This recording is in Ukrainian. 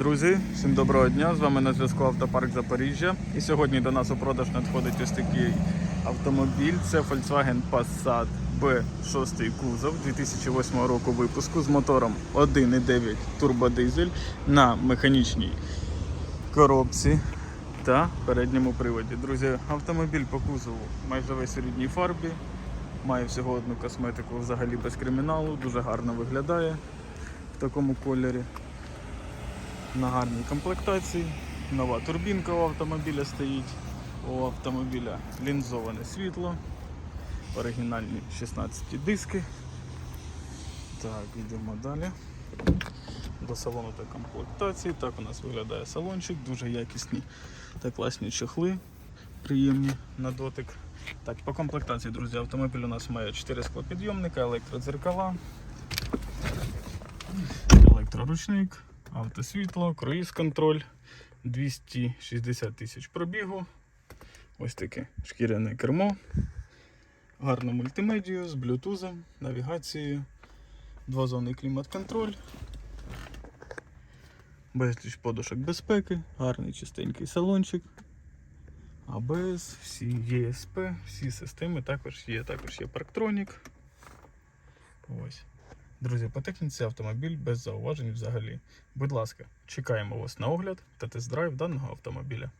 Друзі, всім доброго дня! З вами на зв'язку Автопарк Запоріжжя. І сьогодні до нас у продаж надходить ось такий автомобіль. Це Volkswagen Passat B6 кузов 2008 року випуску з мотором 1,9 турбодизель на механічній коробці та передньому приводі. Друзі, автомобіль по кузову майже весь у рідній фарбі. Має всього одну косметику взагалі без криміналу, дуже гарно виглядає в такому кольорі. На гарній комплектації. Нова турбінка у автомобіля стоїть. У автомобіля лінзоване світло. Оригінальні 16 диски. Так, йдемо далі. До салону та комплектації. Так у нас виглядає салончик, дуже якісні та класні чехли, приємні на дотик. Так, по комплектації, друзі, автомобіль у нас має 4 склопідйомника, електродзеркала, електроручник, автосвітло, круїз контроль, 260 тисяч пробігу. Ось таке шкіряне кермо, гарну мультимедію з блютузом, навігацією, двозонний клімат-контроль, безліч подушок безпеки, гарний чистенький салончик. АБС, всі ЄСП, всі системи також є. Також є парктронік. Друзі, по техніці автомобіль без зауважень взагалі. Будь ласка, чекаємо вас на огляд та тест-драйв даного автомобіля.